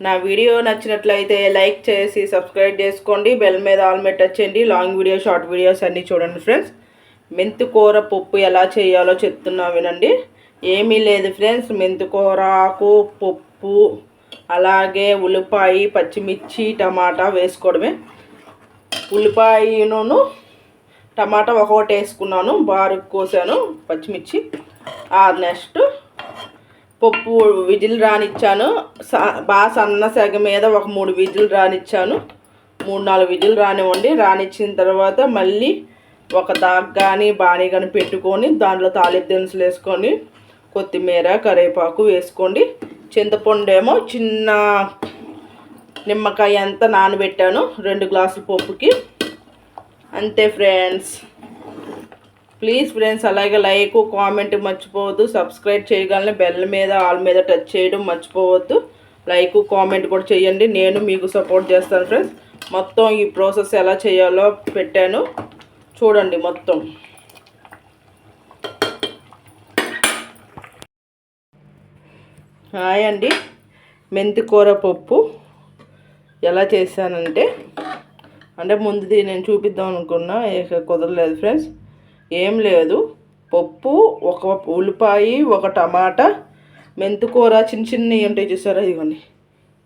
నా వీడియో నచ్చినట్లయితే లైక్ చేసి సబ్స్క్రైబ్ చేసుకోండి. బెల్ మీద ఆల్ మీద టచ్ చేయండి. లాంగ్ వీడియో షార్ట్ వీడియోస్ అన్నీ చూడండి ఫ్రెండ్స్. మెంతుకూర పప్పు ఎలా చేయాలో చెప్తున్నా వినండి. ఏమీ లేదు ఫ్రెండ్స్. మెంతుకూర ఆకు పప్పు అలాగే ఉల్లిపాయ పచ్చిమిర్చి టమాటా వేసుకోవడమే. ఉల్లిపాయను టమాటా ఒకటి వేసుకున్నాను. బారు కోసాను. పచ్చిమిర్చి. ఆ నెక్స్ట్ పప్పు విజిల్ రానిచ్చాను. స- బాగా సన్న సెగ మీద ఒక మూడు విజిల్ రానిచ్చాను. మూడు నాలుగు విజిల్ రానివ్వండి. రానిచ్చిన తర్వాత మళ్ళీ ఒక దాగ్ కానీ బాణీ కానీ పెట్టుకొని దాంట్లో తాలింపు దినుసులు వేసుకొని కొత్తిమీర కరివేపాకు వేసుకోండి. చింతపండు ఏమో చిన్న నిమ్మకాయ అంతా నానబెట్టాను రెండు గ్లాసుల పప్పుకి. అంతే ఫ్రెండ్స్. ప్లీజ్ ఫ్రెండ్స్ అలాగే లైక్ కామెంట్ మర్చిపోవద్దు. సబ్స్క్రైబ్ చేయగలని బెల్ మీద ఆల్ మీద టచ్ చేయడం మర్చిపోవద్దు. లైక్ కామెంట్ కూడా చేయండి. నేను మీకు సపోర్ట్ చేస్తాను ఫ్రెండ్స్ మొత్తం ఈ ప్రాసెస్ ఎలా చేయాలో పెట్టాను. చూడండి మొత్తం. హాయ్ అండి. మెంతికూర పప్పు ఎలా చేశానంటే అంటే ముందుది నేను చూపిద్దాం అనుకున్నా కుదరలేదు ఫ్రెండ్స్ ఏం లేదు. పప్పు ఒక ఉల్లిపాయ ఒక టమాటా మెంతుకూర చిన్న చిన్నవి ఉంటాయి చూసారా ఇదిగోండి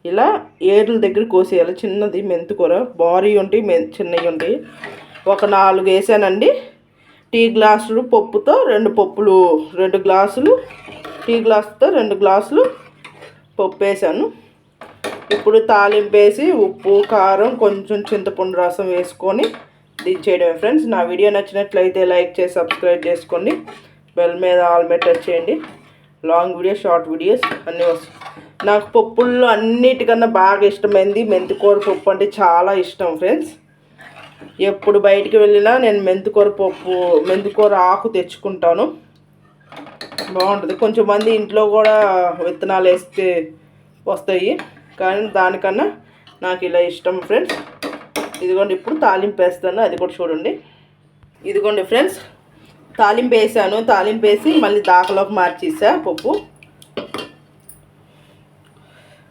ఇలా ఏడుల దగ్గర కోసేయాలి. చిన్నది మెంతుకూర బారీ ఉంటాయి మె చిన్నవి ఉంటాయి. ఒక నాలుగు వేసానండి. టీ గ్లాసులు పప్పుతో రెండు పప్పులు రెండు గ్లాసులు టీ గ్లాసుతో రెండు గ్లాసులు పప్పు వేసాను. ఇప్పుడు తాలింపు వేసి ఉప్పు కారం కొంచెం చింతపండు రసం వేసుకొని దించేయడమే ఫ్రెండ్స్. నా వీడియో నచ్చినట్లయితే లైక్ చేసి సబ్స్క్రైబ్ చేసుకోండి. బెల్ మీద ఆల్ మీద టచ్ చేయండి. లాంగ్ వీడియో షార్ట్ వీడియోస్ అన్నీ వస్తాయి. నాకు పప్పుల్లో అన్నిటికన్నా బాగా ఇష్టమైంది మెంతికూర పప్పు అంటే చాలా ఇష్టం ఫ్రెండ్స్. ఎప్పుడు బయటికి వెళ్ళినా నేను మెంతికూర పప్పు మెంతికూర ఆకు తెచ్చుకుంటాను. బాగుంటుంది. కొంచెం మంది ఇంట్లో కూడా విత్తనాలు వేస్తే వస్తాయి. కానీ దానికన్నా నాకు ఇలా ఇష్టం ఫ్రెండ్స్. ఇదిగోండి ఇప్పుడు తాలింపు వేస్తాను. అది కూడా చూడండి. ఇదిగోండి ఫ్రెండ్స్ తాలింపు వేసాను. తాలింపు వేసి మళ్ళీ దాకలోకి మార్చేసా పప్పు.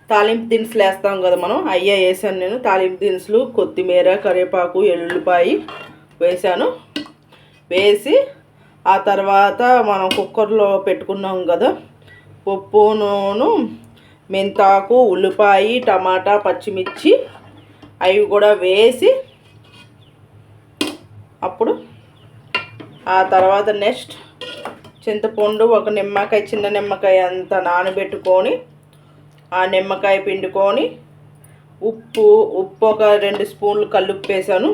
తాలింపు దినుసులు వేస్తాం కదా మనం. అయ్యా వేసాను నేను. తాలింపు దినుసులు కొత్తిమీర కరివేపాకు ఎల్లుల్లిపాయి వేసాను. వేసి ఆ తర్వాత మనం కుక్కర్లో పెట్టుకున్నాం కదా పప్పు నూనె మెంతాకు ఉల్లిపాయ టమాటా పచ్చిమిర్చి అవి కూడా వేసి అప్పుడు ఆ తర్వాత నెక్స్ట్ చింతపండు ఒక నిమ్మకాయ చిన్న నిమ్మకాయ అంత నానబెట్టుకొని ఆ నిమ్మకాయ పిండుకొని ఉప్పు ఉప్పు ఒక రెండు స్పూన్లు కల్లుప్పు వేసాను.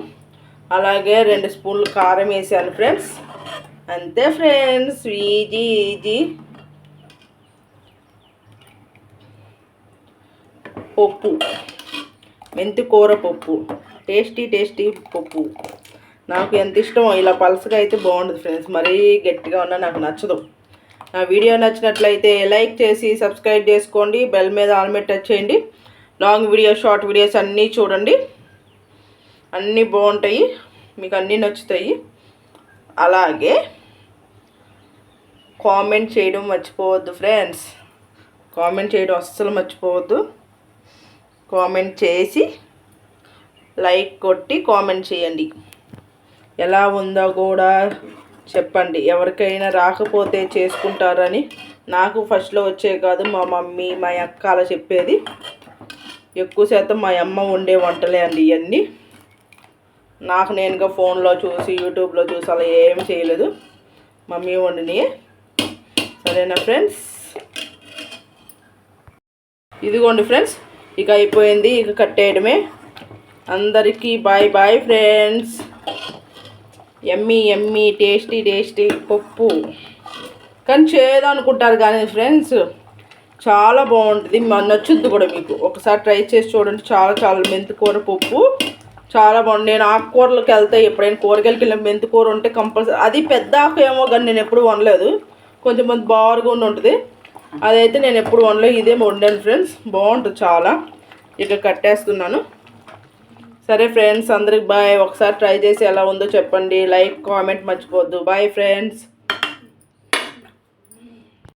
అలాగే రెండు స్పూన్లు కారం వేసాను ఫ్రెండ్స్. అంతే ఫ్రెండ్స్ ఈజీ ఈజీ. పప్పు. మెంతి కూర పప్పు. టేస్టీ టేస్టీ పప్పు. నాకు ఎంత ఇష్టమో ఇలా పలసగా అయితే బాగుంటుంది ఫ్రెండ్స్. మరీ గట్టిగా ఉన్నా నాకు నచ్చదు. నా వీడియో నచ్చినట్లయితే లైక్ చేసి సబ్స్క్రైబ్ చేసుకోండి. బెల్ మీద ఆల్ మీద టచ్ చేయండి. లాంగ్ వీడియో షార్ట్ వీడియోస్ అన్నీ చూడండి. అన్నీ బాగుంటాయి. మీకు అన్నీ నచ్చుతాయి. అలాగే కామెంట్ చేయడం మర్చిపోవద్దు ఫ్రెండ్స్. కామెంట్ చేయడం అస్సలు మర్చిపోవద్దు. కామెంట్ చేసి లైక్ కొట్టి కామెంట్ చేయండి. ఎలా ఉందో కూడా చెప్పండి. ఎవరికైనా రాకపోతే చేసుకుంటారని నాకు ఫస్ట్లో వచ్చే కాదు మా మమ్మీ మా అక్క అలా చెప్పేది. ఎక్కువ శాతం మా అమ్మ వండే వంటలే అండి ఇవన్నీ నాకు నేనుగా ఫోన్లో చూసి యూట్యూబ్లో చూసి అలా ఏం చేయలేదు. మమ్మీ వండిని సరేనా ఫ్రెండ్స్? ఇదిగోండి ఫ్రెండ్స్ ఇక అయిపోయింది ఇక కట్టేయడమే. అందరికీ బాయ్ బాయ్ ఫ్రెండ్స్. ఎమ్మీ ఎమ్మీ టేస్టీ టేస్టీ పప్పు. కానీ చేయదనుకుంటారు కానీ ఫ్రెండ్స్ చాలా బాగుంటుంది. నచ్చుద్ది కూడా మీకు. ఒకసారి ట్రై చేసి చూడండి. చాలా చాలా మెంతికూర పప్పు. చాలా బాగుంది. నేను ఆకుకూరలకు వెళ్తే ఎప్పుడైనా కూరగాయలకి వెళ్ళిన మెంతికూర ఉంటే కంపల్సరీ. అది పెద్ద ఆకు ఏమో కానీ నేను ఎప్పుడు వండలేదు. కొంచెం మంది బారుగా ఉండి ఉంటుంది. అదైతే నేను ఎప్పుడు వండలేదు ఇదే వండాను ఫ్రెండ్స్. బాగుంటుంది చాలా. ఇక కట్టేస్తున్నాను. సరే ఫ్రెండ్స్ అందరికి బాయ్. ఒకసారి ట్రై చేసి ఎలా ఉందో చెప్పండి. లైక్ కామెంట్ మర్చిపోవద్దు. Bye friends.